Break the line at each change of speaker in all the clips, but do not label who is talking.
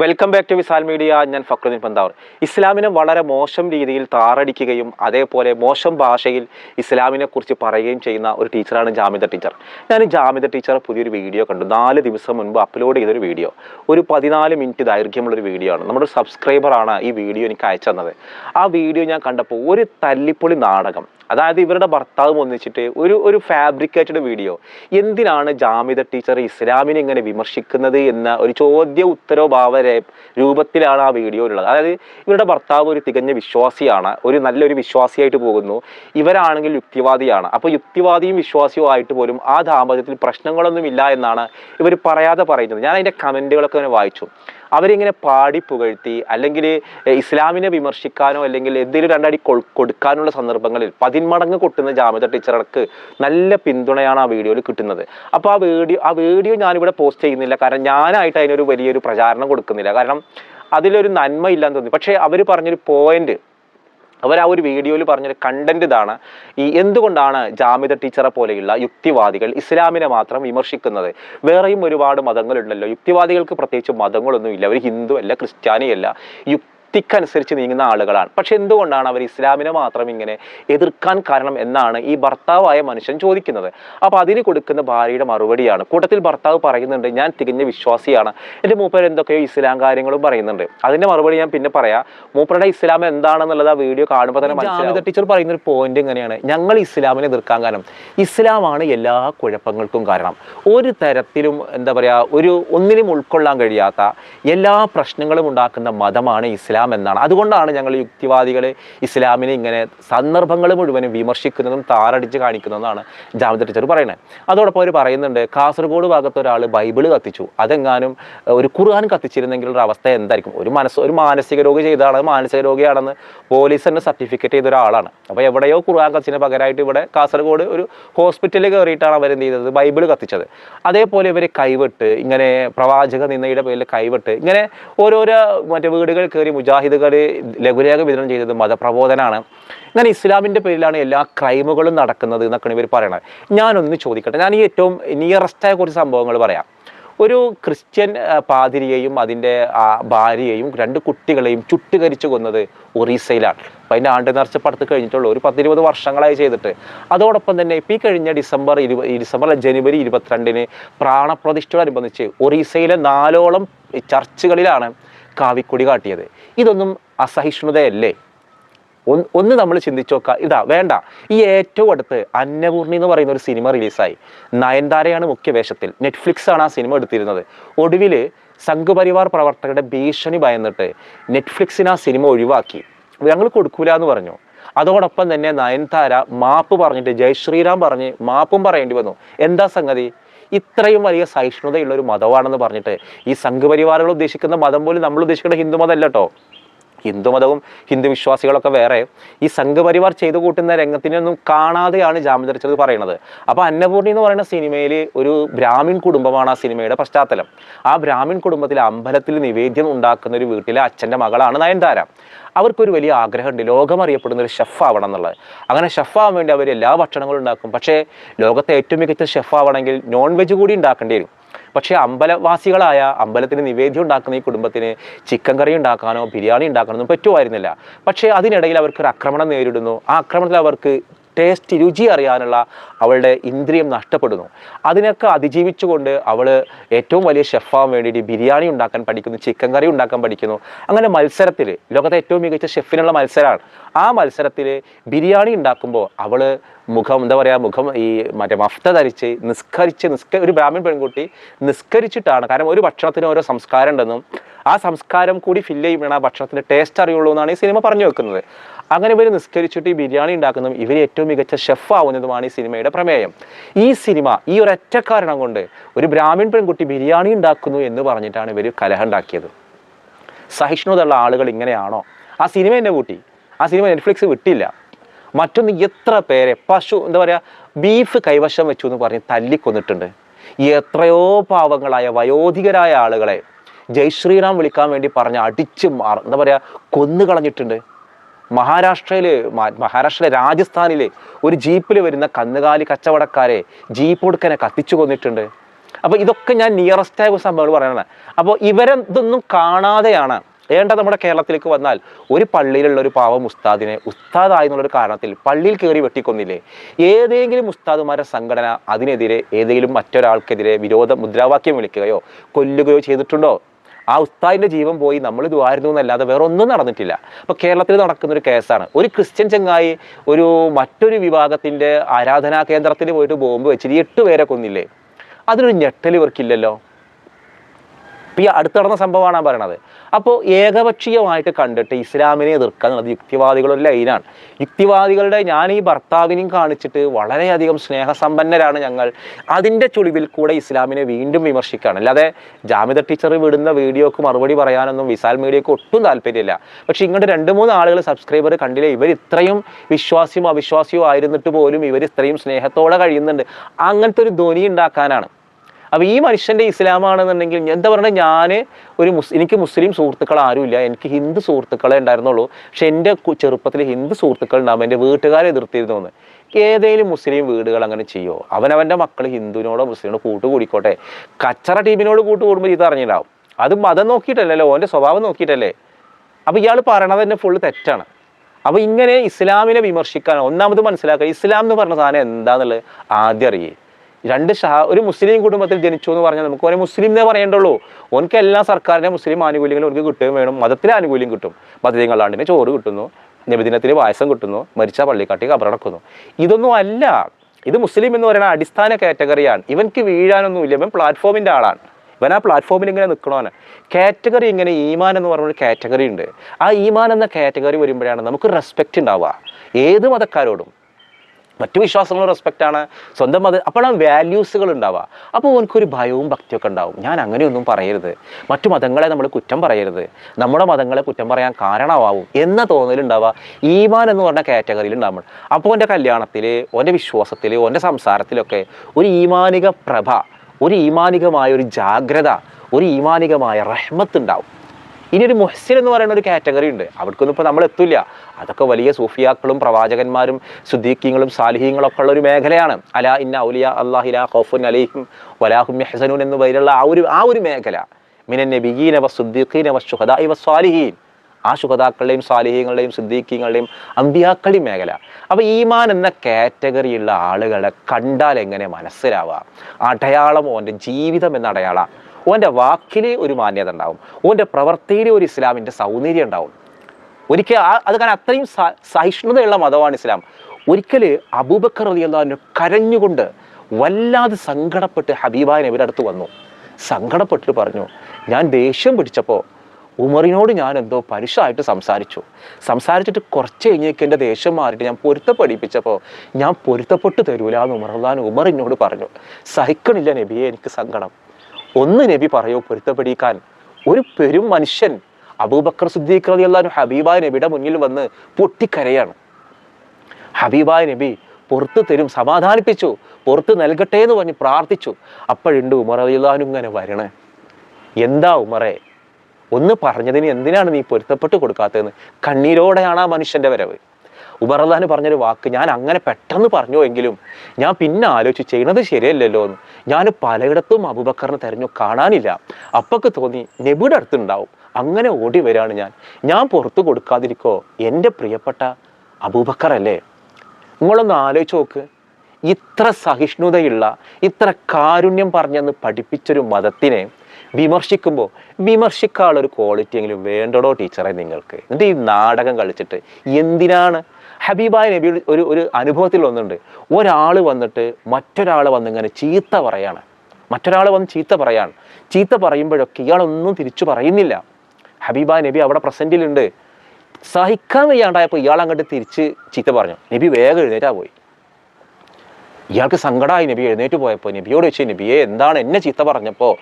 Welcome back to Visal media ഞാൻ ഫക്രുദ്ദീൻ പന്താവർ. ഇസ്ലാമിനെ വളരെ മോശം രീതിയിൽ താറടിക്കുകയും അതേപോലെ മോശം ഭാഷയിൽ ഇസ്ലാമിനെ കുറിച്ച് പറയുകയും ചെയ്യുന്ന ഒരു ടീച്ചറാണ് ജാമിദ ടീച്ചർ. ഞാൻ ജാമിദ ടീച്ചർ പുതിയൊരു വീഡിയോ കണ്ടു. നാല് ദിവസം മുൻപ് അപ്ലോഡ് ചെയ്തൊരു വീഡിയോ. ഒരു പതിനാല് മിനിറ്റ് ദൈർഘ്യമുള്ളൊരു വീഡിയോ ആണ്. നമ്മുടെ സബ്സ്ക്രൈബറാണ് ഈ വീഡിയോ എനിക്ക് അയച്ചു തന്നത്. ആ വീഡിയോ ഞാൻ കണ്ടപ്പോൾ ഒരു തല്ലിപ്പൊളി നാടകം അതായത് ഇവരുടെ ഭർത്താവും ഒന്നിച്ചിട്ട് ഒരു ഒരു ഫാബ്രിക്കേറ്റഡ് വീഡിയോ. എന്തിനാണ് ജാമിദ ടീച്ചർ ഇസ്ലാമിനെ ഇങ്ങനെ വിമർശിക്കുന്നത് എന്ന ഒരു ചോദ്യ ഉത്തരോ ഭാവ രൂപത്തിലാണ് ആ വീഡിയോ ഉള്ളത് അതായത് ഇവരുടെ ഭർത്താവ് ഒരു തികഞ്ഞ വിശ്വാസിയാണ് ഒരു നല്ലൊരു വിശ്വാസിയായിട്ട് പോകുന്നു. ഇവരാണെങ്കിൽ യുക്തിവാദിയാണ്. അപ്പോൾ യുക്തിവാദിയും വിശ്വാസിയും ആയിട്ട് പോലും ആ ദാമ്പത്യത്തിൽ പ്രശ്നങ്ങളൊന്നും ഇല്ല എന്നാണ് ഇവർ പറയാതെ പറയുന്നത്. ഞാൻ അതിന്റെ കമന്റുകളൊക്കെ ഇങ്ങനെ വായിച്ചു. അവരിങ്ങനെ പാടി പുകഴ്ത്തി അല്ലെങ്കിൽ ഇസ്ലാമിനെ വിമർശിക്കാനോ അല്ലെങ്കിൽ എന്തെങ്കിലും രണ്ടടി കൊടുക്കാനുള്ള സന്ദർഭങ്ങളിൽ പതിന്മടങ്ങ് കൊട്ടുന്ന ജാമ്യത ടീച്ചർക്ക് നല്ല പിന്തുണയാണ് ആ വീഡിയോയിൽ കിട്ടുന്നത്. അപ്പോൾ ആ വീഡിയോ ആ വീഡിയോ ഞാനിവിടെ പോസ്റ്റ് ചെയ്യുന്നില്ല. കാരണം ഞാനായിട്ട് അതിനൊരു വലിയൊരു പ്രചാരണം കൊടുക്കുന്നില്ല. കാരണം അതിലൊരു നന്മ ഇല്ലാന്ന് തോന്നി. പക്ഷേ അവർ പറഞ്ഞൊരു പോയിന്റ് അവർ ആ ഒരു വീഡിയോയിൽ പറഞ്ഞൊരു കണ്ടന്റ് ഇതാണ്. ഈ എന്തുകൊണ്ടാണ് ജാമിത ടീച്ചറെ പോലെയുള്ള യുക്തിവാദികൾ ഇസ്ലാമിനെ മാത്രം വിമർശിക്കുന്നത്? വേറെയും ഒരുപാട് മതങ്ങളുണ്ടല്ലോ. യുക്തിവാദികൾക്ക് പ്രത്യേകിച്ച് മതങ്ങളൊന്നും ഇല്ല അവർ ഹിന്ദു അല്ല ക്രിസ്ത്യാനിയല്ല. യുക്തിക്കനുസരിച്ച് നീങ്ങുന്ന ആളുകളാണ്. പക്ഷെ എന്തുകൊണ്ടാണ് അവർ ഇസ്ലാമിനെ മാത്രം ഇങ്ങനെ എതിർക്കാൻ കാരണം എന്നാണ് ഈ ഭർത്താവായ മനുഷ്യൻ ചോദിക്കുന്നത്. അപ്പോൾ അതിന് കൊടുക്കുന്ന ഭാര്യയുടെ മറുപടിയാണ്. കൂട്ടത്തിൽ ഭർത്താവ് പറയുന്നുണ്ട് ഞാൻ തികഞ്ഞ വിശ്വാസിയാണ്. എന്റെ മൂപ്പർ എന്തൊക്കെയോ ഇസ്ലാം കാര്യങ്ങളും പറയുന്നുണ്ട്. അതിന്റെ മറുപടി ഞാൻ പിന്നെ പറയാം. മൂപ്പരുടെ ഇസ്ലാം എന്താണെന്നുള്ളത് ആ വീഡിയോ കാണുമ്പോൾ തന്നെ മനസ്സിലാവും. ടീച്ചർ പറയുന്ന ഒരു പോയിന്റ് എങ്ങനെയാണ് ഞങ്ങൾ ഇസ്ലാമിനെ എതിർക്കാൻ കാരണം. ഇസ്ലാമാണ് എല്ലാ കുഴപ്പങ്ങൾക്കും കാരണം. ഒരു തരത്തിലും എന്താ പറയുക ഒരു ഒന്നിനും ഉൾക്കൊള്ളാൻ കഴിയാത്ത എല്ലാ പ്രശ്നങ്ങളും ഉണ്ടാക്കുന്ന മതമാണ് ഇസ്ലാം. എന്നാണ്. അതുകൊണ്ടാണ് ഞങ്ങൾ യുക്തിവാദികളെ ഇസ്ലാമിനെ ഇങ്ങനെ സന്ദർഭങ്ങൾ മുഴുവനും വിമർശിക്കുന്നതും താരടിച്ച് കാണിക്കുന്നതെന്നാണ് ജാമിദ ടീച്ചർ പറയുന്നത് അതോടൊപ്പം അവർ പറയുന്നുണ്ട് കാസർഗോഡ് ഭാഗത്ത് ഒരാൾ ബൈബിൾ കത്തിച്ചു. അതെങ്ങാനും ഒരു ഖുർആൻ കത്തിച്ചിരുന്നെങ്കിൽ ഒരു അവസ്ഥ എന്തായിരിക്കും? ഒരു മനസ്സ് ഒരു മാനസിക രോഗി ചെയ്താണ് മാനസിക രോഗിയാണെന്ന് പോലീസ് തന്നെ സർട്ടിഫിക്കറ്റ് ചെയ്ത ഒരാളാണ്. അപ്പോൾ എവിടെയോ ഖുർആൻ കത്തിച്ചതിന് പകരമായിട്ട് ഇവിടെ കാസർഗോഡ് ഒരു ഹോസ്പിറ്റലിൽ കയറിയിട്ടാണ് അവരെന്ത് ചെയ്തത്? ബൈബിൾ കത്തിച്ചത്. അതേപോലെ ഇവർ കൈവിട്ട് ഇങ്ങനെ പ്രവാചക നിന്നയുടെ പേരിൽ കൈവിട്ട് ഇങ്ങനെ ഓരോരോ മറ്റേ വീടുകൾ കയറി മുജാഹിദുകൾ ലഘുലേഖ വിതരണം ചെയ്തത് മതപ്രബോധനാണ്. ഇങ്ങനെ ഇസ്ലാമിന്റെ പേരിലാണ് എല്ലാ ക്രൈമുകളും നടക്കുന്നത് എന്നൊക്കെയാണ് ഇവർ പറയണത്. ഞാനൊന്ന് ചോദിക്കട്ടെ ഞാൻ ഈ ഏറ്റവും നിയറസ്റ്റായ കുറച്ച് സംഭവങ്ങൾ പറയാം. ഒരു ക്രിസ്ത്യൻ പാതിരിയെയും അതിന്റെ ഭാര്യയെയും രണ്ട് കുട്ടികളെയും ചുട്ടുകരിച്ചു കൊന്നത് ഒറീസയിലാണ്. അപ്പം അതിന്റെ ആണ്ട് നേർച്ച പടുത്ത് കഴിഞ്ഞിട്ടുള്ളൂ ഒരു പത്തിരുപത് വർഷങ്ങളായി ചെയ്തിട്ട്. അതോടൊപ്പം തന്നെ ഇപ്പം ഈ കഴിഞ്ഞ ഡിസംബർ ഇരുപ ഡിസംബർ ജനുവരി ഇരുപത്തിരണ്ടിന് പ്രാണപ്രതിഷ്ഠയോടനുബന്ധിച്ച് ഒറീസയിലെ നാലോളം ചർച്ചുകളിലാണ് കാവിക്കൊടി കാട്ടിയത്. ഇതൊന്നും അസഹിഷ്ണുതയല്ലേ? ഒന്ന് നമ്മൾ ചിന്തിച്ചു നോക്കുക ഇതാ വേണ്ട. ഈ ഏറ്റവും അടുത്ത് അന്നപൂർണി എന്ന് പറയുന്ന ഒരു സിനിമ റിലീസായി. നയൻതാരയാണ് മുഖ്യ വേഷത്തിൽ. നെറ്റ്ഫ്ലിക്സ് ആണ് ആ സിനിമ എടുത്തിരുന്നത്. ഒടുവിൽ സംഘപരിവാർ പ്രവർത്തകരുടെ ഭീഷണി ഭയന്നിട്ട് നെറ്റ്ഫ്ലിക്സിന് ആ സിനിമ ഒഴിവാക്കി. ഞങ്ങൾ കൊടുക്കൂല എന്ന് പറഞ്ഞു. അതോടൊപ്പം തന്നെ നയൻതാര മാപ്പ് പറഞ്ഞിട്ട് ജയ് ശ്രീറാം പറഞ്ഞ് മാപ്പും പറയേണ്ടി വന്നു. എന്താ സംഗതി? ഇത്രയും വലിയ സഹിഷ്ണുതയുള്ള ഒരു മതമാണെന്ന് പറഞ്ഞിട്ട് ഈ സംഘപരിവാറുകൾ ഉദ്ദേശിക്കുന്ന മതം പോലും നമ്മൾ ഉദ്ദേശിക്കുന്ന ഹിന്ദു കേട്ടോ. ഹിന്ദുമതവും ഹിന്ദു വിശ്വാസികളൊക്കെ വേറെ ഈ സംഘപരിവാർ ചെയ്തു കൂട്ടുന്ന രംഗത്തിനൊന്നും കാണാതെയാണ് ജാമ്യധരിച്ചത് പറയുന്നത്. അപ്പോൾ അന്നപൂർണി എന്ന് പറയുന്ന സിനിമയിൽ ഒരു ബ്രാഹ്മിൺ കുടുംബമാണ് ആ സിനിമയുടെ പശ്ചാത്തലം. ആ ബ്രാഹ്മിൺ കുടുംബത്തിലെ അമ്പലത്തിൽ നിവേദ്യം ഉണ്ടാക്കുന്ന ഒരു വീട്ടിലെ അച്ഛന്റെ മകളാണ് നയൻതാര. അവർക്കൊരു വലിയ ആഗ്രഹമുണ്ട്. ലോകം അറിയപ്പെടുന്ന ഒരു ഷെഫ് ആവണം എന്നുള്ളത്. അങ്ങനെ ഷെഫ് ആവാൻ വേണ്ടി അവർ എല്ലാ ഭക്ഷണങ്ങളും ഉണ്ടാക്കും. പക്ഷേ ലോകത്തെ ഏറ്റവും മികച്ച ഷെഫ് ആവണമെങ്കിൽ നോൺ വെജ് കൂടി ഉണ്ടാക്കേണ്ടി വരും. പക്ഷേ അമ്പലവാസികളായ അമ്പലത്തിന് നിവേദ്യം ഉണ്ടാക്കുന്ന ഈ കുടുംബത്തിന് ചിക്കൻ കറി ഉണ്ടാക്കാനോ ബിരിയാണി ഉണ്ടാക്കാനോ ഒന്നും പറ്റുമായിരുന്നില്ല. പക്ഷേ അതിനിടയിൽ അവർക്ക് ഒരു ആക്രമണം നേരിടുന്നു. ആ ആക്രമണത്തിൽ അവർക്ക് ടേസ്റ്റ് രുചി അറിയാനുള്ള അവളുടെ ഇന്ദ്രിയം നഷ്ടപ്പെടുന്നു. അതിനൊക്കെ അതിജീവിച്ചുകൊണ്ട് അവൾ ഏറ്റവും വലിയ ഷെഫാവാൻ വേണ്ടിയിട്ട് ബിരിയാണി ഉണ്ടാക്കാൻ പഠിക്കുന്നു ചിക്കൻ കറി ഉണ്ടാക്കാൻ പഠിക്കുന്നു. അങ്ങനെ മത്സരത്തിൽ ലോകത്തെ ഏറ്റവും മികച്ച ഷെഫിനുള്ള മത്സരമാണ് ആ മത്സരത്തിൽ ബിരിയാണി ഉണ്ടാക്കുമ്പോൾ അവൾ മുഖം എന്താ പറയുക മുഖം ഈ മറ്റേ മഫ്ത ധരിച്ച് നിസ്കരിച്ച് നിസ്ക ഒരു ബ്രാഹ്മൺ പെൺകുട്ടി നിസ്കരിച്ചിട്ടാണ്. കാരണം ഒരു ഭക്ഷണത്തിന് ഓരോ സംസ്കാരം ഉണ്ടെന്നും ആ സംസ്കാരം കൂടി ഫില്ല് ചെയ്യുമ്പോഴാണ് ആ ഭക്ഷണത്തിന്റെ ടേസ്റ്റ് അറിയുള്ളൂ എന്നാണ് ഈ സിനിമ പറഞ്ഞു വെക്കുന്നത്. അങ്ങനെ ഇവർ നിസ്കരിച്ചിട്ട് ഈ ബിരിയാണി ഉണ്ടാക്കുന്നതും ഇവർ ഏറ്റവും മികച്ച ഷെഫ് ആവുന്നതുമാണ് ഈ സിനിമയുടെ പ്രമേയം. ഈ സിനിമ ഈ ഒരൊറ്റ കാരണം കൊണ്ട് ഒരു ബ്രാഹ്മിൺ പെൺകുട്ടി ബിരിയാണി ഉണ്ടാക്കുന്നു എന്ന് പറഞ്ഞിട്ടാണ് ഇവർ കലഹം ഉണ്ടാക്കിയത്. സഹിഷ്ണുതയുള്ള ആളുകൾ ഇങ്ങനെയാണോ? ആ സിനിമ എന്നെ കൂട്ടി ആ സിനിമ നെറ്റ്ഫ്ലിക്സ് വിട്ടില്ല. മറ്റൊന്ന് എത്ര പേരെ? പശു എന്താ പറയുക ബീഫ് കൈവശം വെച്ചു എന്ന് പറഞ്ഞ് തല്ലിക്കൊന്നിട്ടുണ്ട്. എത്രയോ പാവങ്ങളായ വയോധികരായ ആളുകളെ ജയ് ശ്രീറാം വിളിക്കാൻ വേണ്ടി പറഞ്ഞ് അടിച്ച് മാർ എന്താ പറയുക കൊന്നു കളഞ്ഞിട്ടുണ്ട്. മഹാരാഷ്ട്രയിൽ മഹാരാഷ്ട്രയിലെ രാജസ്ഥാനിൽ ഒരു ജീപ്പിൽ വരുന്ന കന്നുകാലി കച്ചവടക്കാരെ ജീപ്പ് കൊടുക്കനെ കത്തിച്ചു കൊന്നിട്ടുണ്ട്. അപ്പോൾ ഇതൊക്കെ ഞാൻ നിയറസ്റ്റായ സംഭവങ്ങൾ പറയണത് അപ്പോൾ ഇവരെ ഇതൊന്നും കാണാതെയാണ് ഏണ്ട നമ്മുടെ കേരളത്തിലേക്ക് വന്നാൽ ഒരു പള്ളിയിലുള്ള ഒരു പാവം ഉസ്താദിനെ ഉസ്താദായി എന്നുള്ളൊരു കാരണത്തിൽ പള്ളിയിൽ കയറി വെട്ടിക്കൊന്നില്ലേ? ഏതെങ്കിലും ഉസ്താദുമാരുടെ സംഘടന അതിനെതിരെ ഏതെങ്കിലും മറ്റൊരാൾക്കെതിരെ വിരോധ മുദ്രാവാക്യം വിളിക്കുകയോ കൊല്ലുകയോ ചെയ്തിട്ടുണ്ടോ? ആ ഉസ്താദിന്റെ ജീവൻ പോയി നമ്മൾ ഇതുമായിരുന്നു എന്നല്ലാതെ വേറെ ഒന്നും നടന്നിട്ടില്ല. അപ്പോൾ കേരളത്തിൽ നടക്കുന്ന ഒരു കേസാണ്. ഒരു ക്രിസ്ത്യൻ ചങ്ങായി ഒരു മറ്റൊരു വിഭാഗത്തിന്റെ ആരാധനാ കേന്ദ്രത്തിൽ പോയിട്ട് ബോംബ് വെച്ചിട്ട് എട്ട് പേരെ കൊന്നില്ലേ? അതിനൊരു ഞെട്ടൽ ഇവർക്കില്ലല്ലോ. ഇപ്പം ഈ അടുത്ത് നടന്ന സംഭവമാണ് പറയണത്. അപ്പോൾ ഏകപക്ഷീയമായിട്ട് കണ്ടിട്ട് ഇസ്ലാമിനെ എതിർക്കുക എന്നുള്ളത് യുക്തിവാദികളുടെ ലൈനാണ്. യുക്തിവാദികളുടെ ഞാൻ ഈ ഭർത്താവിനെയും കാണിച്ചിട്ട് വളരെയധികം സ്നേഹസമ്പന്നരാണ് ഞങ്ങൾ. അതിന്റെ ചുളിവിൽ കൂടെ ഇസ്ലാമിനെ വീണ്ടും വിമർശിക്കുകയാണ്. അല്ലാതെ ജാമിദ ടീച്ചർ വിടുന്ന വീഡിയോക്ക് മറുപടി പറയാനൊന്നും വിസാൽ മീഡിയക്ക് ഒട്ടും താല്പര്യമില്ല. പക്ഷേ ഇങ്ങോട്ട് രണ്ട് മൂന്ന് ആളുകൾ സബ്സ്ക്രൈബർ കണ്ടില്ലേ? ഇവർ ഇത്രയും വിശ്വാസിയും അവിശ്വാസിയും ആയിരുന്നിട്ട് പോലും ഇവർ ഇത്രയും സ്നേഹത്തോടെ കഴിയുന്നുണ്ട്. അങ്ങനത്തെ ഒരു ധ്വനി ഉണ്ടാക്കാനാണ്. അപ്പോൾ ഈ മനുഷ്യന്റെ ഇസ്ലാമാണെന്നുണ്ടെങ്കിൽ എന്താ പറയുക ഞാൻ ഒരു മുസ് എനിക്ക് മുസ്ലിം സുഹൃത്തുക്കൾ ആരുമില്ല. എനിക്ക് ഹിന്ദു സുഹൃത്തുക്കളെ ഉണ്ടായിരുന്നുള്ളൂ. പക്ഷെ എന്റെ ചെറുപ്പത്തിൽ ഹിന്ദു സുഹൃത്തുക്കൾ ഉണ്ടാകുമ്പോൾ എന്റെ വീട്ടുകാരെ എതിർത്തിരുന്നു എന്ന്. ഏതെങ്കിലും മുസ്ലിം വീടുകൾ അങ്ങനെ ചെയ്യുമോ അവനവന്റെ മക്കൾ ഹിന്ദുവിനോടോ മുസ്ലിമിനോട് കൂട്ട് കൂടിക്കോട്ടെ കച്ചറ ടീമിനോട് കൂട്ട് കൂടുമ്പോൾ ഇത് അറിഞ്ഞിട്ടുണ്ടാവും അത് മതം നോക്കിയിട്ടല്ലല്ലോ ഓന്റെ സ്വഭാവം നോക്കിയിട്ടല്ലേ. അപ്പോൾ ഇയാൾ പറയണത് തന്നെ ഫുള്ള് തെറ്റാണ്. അപ്പോൾ ഇങ്ങനെ ഇസ്ലാമിനെ വിമർശിക്കാൻ ഒന്നാമത് മനസ്സിലാക്കുക ഇസ്ലാം എന്ന് പറഞ്ഞ സാധനം എന്താന്നുള്ളത് ആദ്യം അറിയേ. രണ്ട് ഷാ ഒരു മുസ്ലിം കുടുംബത്തിൽ ജനിച്ചു എന്ന് പറഞ്ഞാൽ നമുക്ക് ഒരു മുസ്ലിം എന്നേ പറയേണ്ടുള്ളൂ. ഓനക്ക് എല്ലാ സർക്കാരിന്റെ മുസ്ലിം ആനുകൂല്യങ്ങളും അവർക്ക് കിട്ടുകയും വേണം. മതത്തിലെ ആനുകൂല്യം കിട്ടും. മതത്തിലാണ്ടിന് ചോറ് കിട്ടുന്നു. നബിദിനത്തിൽ പായസം കിട്ടുന്നു. മരിച്ച പള്ളിക്കാട്ടി കബറടക്കുന്നു ഇതൊന്നും അല്ല. ഇത് മുസ്ലിം എന്ന് പറയുന്ന അടിസ്ഥാന കാറ്റഗറിയാണ്. ഇവൻക്ക് വീഴാനൊന്നുമില്ല. ഇവൻ പ്ലാറ്റ്ഫോമിന്റെ ആളാണ്. ഇവൻ ആ പ്ലാറ്റ്ഫോമിൽ ഇങ്ങനെ നിൽക്കണോനെ. കാറ്റഗറി ഇങ്ങനെ ഈമാൻ എന്ന് പറഞ്ഞൊരു കാറ്റഗറി ഉണ്ട്. ആ ഈമാൻ എന്ന കാറ്റഗറി വരുമ്പോഴാണ് നമുക്ക് റെസ്പെക്റ്റ് ഉണ്ടാവുക. ഏത് മതക്കാരോടും മറ്റു വിശ്വാസങ്ങളും റെസ്പെക്റ്റാണ് സ്വന്തം മത അപ്പോഴാണ് വാല്യൂസുകൾ ഉണ്ടാവുക. അപ്പോൾ ഓനക്കൊരു ഭയവും ഭക്തിയൊക്കെ ഉണ്ടാവും. ഞാൻ അങ്ങനെയൊന്നും പറയരുത്. മറ്റു മതങ്ങളെ നമ്മൾ കുറ്റം പറയരുത്. നമ്മുടെ മതങ്ങളെ കുറ്റം പറയാൻ കാരണമാവും എന്ന തോന്നലുണ്ടാവുക ഈമാൻ എന്ന് പറഞ്ഞ കാറ്റഗറിയിൽ ഉണ്ടാവും. അപ്പോൾ എന്റെ കല്യാണത്തിൽ ഓന്റെ വിശ്വാസത്തിൽ ഓന്റെ സംസാരത്തിലൊക്കെ ഒരു ഈമാനിക പ്രഭ ഒരു ഈമാനികമായ ഒരു ജാഗ്രത ഒരു ഈമാനികമായ റഹ്മത്ത് ഉണ്ടാവും. ഇനി ഒരു മുഹസിൻ എന്ന് പറയുന്ന ഒരു കാറ്റഗറി ഉണ്ട്. അവർക്കൊന്നും ഇപ്പോൾ നമ്മൾ എത്തില്ല. അതൊക്കെ വലിയ സൂഫിയാക്കളും പ്രവാചകന്മാരും സുദ്ദീഖ്യങ്ങളും സാലിഹീങ്ങളും ഒക്കെ ഉള്ള ഒരു മേഖലയാണ്. അല ഇന്ന ഔലിയ അള്ളാഹില ഖൗഫുൻ അലൈഹിം വലാഹും മെഹസനൂൻ എന്ന് പേരുള്ള ആ ഒരു ആ ഒരു മേഖല. മിനൻ നബിഗീൻ അവ സുദ്ദീഖീൻ അവ ശുഹദാഇ ഇവ സ്വാലിഹീൻ ആ ശുഹദാക്കളുടെയും സാലിഹ്യങ്ങളുടെയും സിദ്ദീഖ്യങ്ങളുടെയും അമ്പിയാക്കളുടെയും മേഖല. അപ്പോൾ ഈമാൻ എന്ന കാറ്റഗറിയുള്ള ആളുകളെ കണ്ടാൽ എങ്ങനെ മനസ്സിലാവുക അടയാളം ഓന്റെ ജീവിതം എന്ന അടയാളം ഓന്റെ വാക്കിലെ ഒരു മാന്യത ഉണ്ടാവും. ഓന്റെ പ്രവൃത്തിയിലെ ഒരു ഇസ്ലാമിന്റെ സൗന്ദര്യം ഉണ്ടാവും. ഒരിക്കൽ ആ അത് കാരണം അത്രയും സഹിഷ്ണുതയുള്ള മതമാണ് ഇസ്ലാം. ഒരിക്കൽ അബൂബക്കർ അലി അള്ളാഹിന് കരഞ്ഞുകൊണ്ട് വല്ലാതെ സങ്കടപ്പെട്ട് ഹബീബായ നബിയുടെ അടുത്ത് വന്നു. സങ്കടപ്പെട്ടിട്ട് പറഞ്ഞു ഞാൻ ദേഷ്യം പിടിച്ചപ്പോൾ ഉമറിനോട് ഞാൻ എന്തോ പരുഷമായിട്ട് സംസാരിച്ചു. സംസാരിച്ചിട്ട് കുറച്ച് കഴിഞ്ഞേക്ക് എന്റെ ദേഷ്യം മാറിയിട്ട് ഞാൻ പൊരുത്തപ്പെടിപ്പിച്ചപ്പോൾ ഞാൻ പൊരുത്തപ്പെട്ട് തരൂല എന്ന് ഉമർ ഉമർ എന്നോട് പറഞ്ഞു. സഹിക്കണില്ല നബിയെ എനിക്ക് സങ്കടം. ഒന്ന് നബി പറയോ പൊരുത്തപ്പെടിക്കാൻ. ഒരു പെരും മനുഷ്യൻ അബൂബക്കർ സുദ്ദീഖ് അലി അള്ളാഹു ഹബീബായ നബിയുടെ മുന്നിൽ വന്ന് പൊട്ടിക്കരയാണ്. ഹബീബായ നബി പുറത്ത് തരും സമാധാനിപ്പിച്ചു പുറത്ത് നൽകട്ടെ എന്ന് പറഞ്ഞ് പ്രാർത്ഥിച്ചു. അപ്പോഴുണ്ട് ഉമർ അലിള്ളാഹു ഇങ്ങനെ വരണേ. എന്താ ഉമറെ? ഒന്ന് പറഞ്ഞതിന് എന്തിനാണ് നീ പൊരുത്തപ്പെട്ട് കൊടുക്കാത്തതെന്ന്? കണ്ണീരോടെയാണ് ആ മനുഷ്യന്റെ വരവ്. ഉമർ പറഞ്ഞൊരു വാക്ക് ഞാൻ അങ്ങനെ പെട്ടെന്ന് പറഞ്ഞു എങ്കിലും ഞാൻ പിന്നെ ആലോചിച്ച് ചെയ്യണത് ശരിയല്ലല്ലോ എന്ന്. ഞാൻ പലയിടത്തും അബുബക്കറിനെ തെരഞ്ഞു കാണാനില്ല. അപ്പൊക്കെ തോന്നി നെബിയുടെ അടുത്തുണ്ടാവും. അങ്ങനെ ഓടി വരികയാണ് ഞാൻ. ഞാൻ പുറത്തു കൊടുക്കാതിരിക്കോ? എന്റെ പ്രിയപ്പെട്ട അബൂബക്കർ അല്ലേ? നിങ്ങളൊന്ന് ആലോചിച്ച് നോക്ക്. ഇത്ര സഹിഷ്ണുതയുള്ള ഇത്ര കാരുണ്യം പറഞ്ഞെന്ന് പഠിപ്പിച്ചൊരു മതത്തിനെ വിമർശിക്കുമ്പോൾ വിമർശിക്കാനുള്ളൊരു ക്വാളിറ്റി എങ്കിലും വേണ്ടടോ ടീച്ചറെ നിങ്ങൾക്ക്. എന്നിട്ട് ഈ നാടകം കളിച്ചിട്ട് എന്തിനാണ് ഹബീബായ നബി ഒരു ഒരു അനുഭവത്തിൽ ഒന്നുണ്ട് ഒരാൾ വന്നിട്ട് മറ്റൊരാൾ വന്നിങ്ങനെ ചീത്ത പറയാണ്. മറ്റൊരാൾ വന്ന് ചീത്ത പറയാണ്. ചീത്ത പറയുമ്പോഴൊക്കെ ഇയാളൊന്നും തിരിച്ചു പറയുന്നില്ല. ഹബീബായ നബി അവിടെ പ്രസന്റിലുണ്ട് സഹിക്കാൻ വയ്യാണ്ടായപ്പോൾ ഇയാൾ അങ്ങോട്ട് തിരിച്ച് ചീത്ത പറഞ്ഞു. നബി വേഗം എഴുന്നേറ്റാ പോയി. ഇയാൾക്ക് സങ്കടമായി നബി എഴുന്നേറ്റ് പോയപ്പോൾ നബിയോട് വെച്ച് നബിയെ എന്താണ് എന്നെ ചീത്ത പറഞ്ഞപ്പോൾ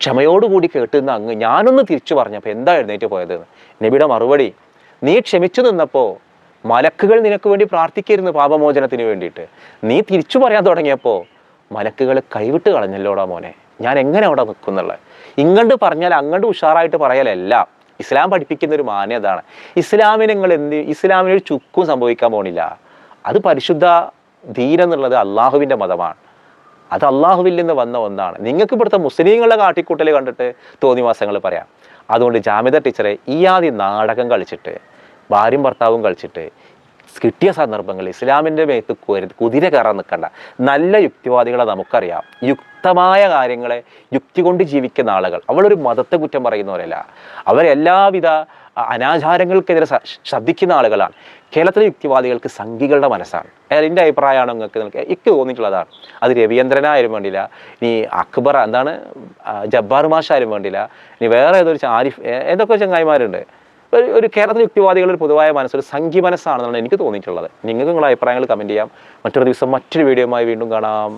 ക്ഷമയോടുകൂടി കേട്ടുന്ന അങ്ങ് ഞാനൊന്ന് തിരിച്ചു പറഞ്ഞപ്പോൾ എന്താ എഴുന്നേറ്റ് പോയത്? നബിയുടെ മറുപടി നീ ക്ഷമിച്ചു നിന്നപ്പോൾ മലക്കുകൾ നിനക്ക് വേണ്ടി പ്രാർത്ഥിക്കരുന്നു പാപമോചനത്തിന് വേണ്ടിയിട്ട്. നീ തിരിച്ചു പറയാൻ തുടങ്ങിയപ്പോൾ മലക്കുകൾ കൈവിട്ട് കളഞ്ഞല്ലോടാ മോനെ. ഞാൻ എങ്ങനെ അവിടെ നിൽക്കുന്നുള്ളത് ഇങ്ങോട്ട് പറഞ്ഞാൽ അങ്ങോട്ട് ഉഷാറായിട്ട് പറയലല്ല ഇസ്ലാം പഠിപ്പിക്കുന്ന ഒരു മാന്യതാണ് ഇസ്ലാമിന് നിങ്ങൾ എന്ത് ഇസ്ലാമിന് ഒരു ചുക്കും സംഭവിക്കാൻ പോണില്ല. അത് പരിശുദ്ധ ദീൻ എന്നുള്ളത് അള്ളാഹുവിന്റെ മതമാണ്. അത് അള്ളാഹുവിൽ നിന്ന് വന്ന ഒന്നാണ്. നിങ്ങൾക്ക് ഇവിടുത്തെ മുസ്ലിങ്ങളുടെ കാട്ടിക്കൂട്ടൽ കണ്ടിട്ട് തോന്നിവാസങ്ങൾ പറയാം. അതുകൊണ്ട് ജാമിത ടീച്ചറെ ഈ ആദ്യം നാടകം കളിച്ചിട്ട് ഭാര്യയും ഭർത്താവും കളിച്ചിട്ട് കിട്ടിയ സന്ദർഭങ്ങളിൽ ഇസ്ലാമിന്റെ മേത്ത് കുതിര കയറാൻ നിൽക്കണ്ട. നല്ല യുക്തിവാദികളെ നമുക്കറിയാം. യുക്തമായ കാര്യങ്ങളെ യുക്തി കൊണ്ട് ജീവിക്കുന്ന ആളുകൾ. അവളൊരു മതത്തെ കുറ്റം പറയുന്നവരല്ല അവരെല്ലാവിധ അനാചാരങ്ങൾക്കെതിരെ ശബ്ദിക്കുന്ന ആളുകളാണ്. കേരളത്തിലെ യുക്തിവാദികൾക്ക് സംഘികളുടെ മനസ്സാണ്. എന്റെ അഭിപ്രായമാണ് നിങ്ങൾക്ക് നിങ്ങൾക്ക് എനിക്ക് തോന്നിയിട്ടുള്ളതാണ്. അത് രവീന്ദ്രനായാലും വേണ്ടില്ല ഇനി അക്ബർ എന്താണ് ജബ്ബാർ മാഷായാലും വേണ്ടില്ല ഇനി വേറെ ഏതൊരു ആരിഫ് ഏതൊക്കെ ചങ്ങായിമാരുണ്ട്? ഒരു ഒരു കേരളത്തിലെ യുക്തിവാദികളുടെ പൊതുവായ മനസ്സ് ഒരു സംഖ്യ മനസ്സാണെന്നാണ് എനിക്ക് തോന്നിയിട്ടുള്ളത്. നിങ്ങൾക്ക് നിങ്ങളുടെ അഭിപ്രായങ്ങൾ കമന്റ് ചെയ്യാം. മറ്റൊരു ദിവസം മറ്റൊരു വീഡിയോയുമായി വീണ്ടും കാണാം.